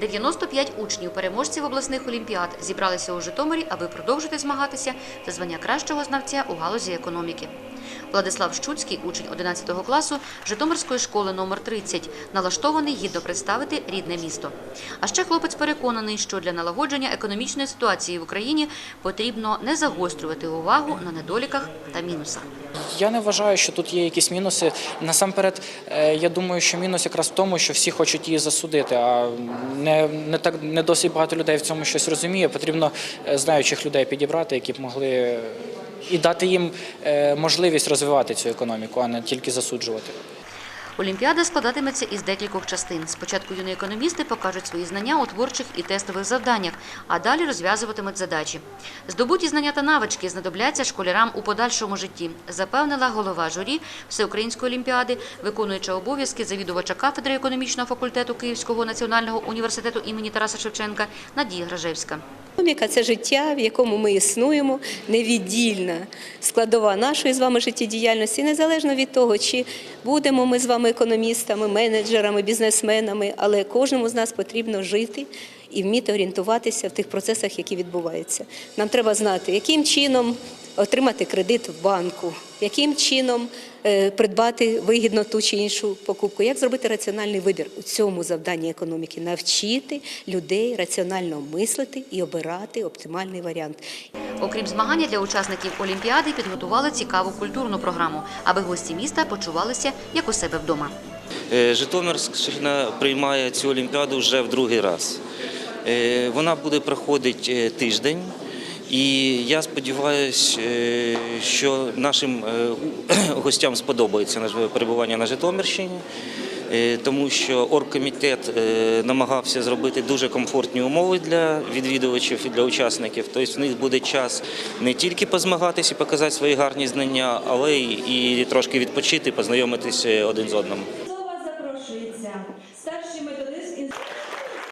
95 учнів переможців обласних олімпіад зібралися у Житомирі, аби продовжити змагатися за звання кращого знавця у галузі економіки. Владислав Щуцький, учень 11 класу Житомирської школи номер 30, налаштований гідно представити рідне місто. А ще хлопець переконаний, що для налагодження економічної ситуації в Україні потрібно не загострювати увагу на недоліках та мінусах. Я не вважаю, що тут є якісь мінуси. Насамперед, е, я думаю, що мінус якраз в тому, що всі хочуть її засудити, а не, не так не досить багато людей в цьому щось розуміє. Потрібно е, знаючих людей підібрати, які б могли і дати їм е, можливість розвивати цю економіку, а не тільки засуджувати. Олімпіада складатиметься із декількох частин. Спочатку юні економісти покажуть свої знання у творчих і тестових завданнях, а далі розв'язуватимуть задачі. Здобуті знання та навички знадобляться школярам у подальшому житті, запевнила голова журі Всеукраїнської олімпіади, виконуюча обов'язки завідувача кафедри економічного факультету Київського національного університету імені Тараса Шевченка Надія Гражевська. Економіка це життя, в якому ми існуємо, невіддільна складова нашої з вами життєдіяльності, незалежно від того, чи будемо ми з вами економістами, менеджерами, бізнесменами, але кожному з нас потрібно жити і вміти орієнтуватися в тих процесах, які відбуваються. Нам треба знати, яким чином отримати кредит в банку, яким чином е, придбати вигідно ту чи іншу покупку, як зробити раціональний вибір у цьому завданні економіки, навчити людей раціонально мислити і обирати оптимальний варіант. Окрім змагання для учасників Олімпіади, підготували цікаву культурну програму, аби гості міста почувалися як у себе вдома. Е, Житомирщина приймає цю олімпіаду вже в другий раз. Е, Вона буде проходити тиждень. І я сподіваюся, що нашим е, гостям сподобається наше перебування на Житомирщині, е, тому що оргкомітет е, намагався зробити дуже комфортні умови для відвідувачів і для учасників. Тобто в них буде час не тільки позмагатися і показати свої гарні знання, але і трошки відпочити, познайомитися один з одним. Слова запрошується старший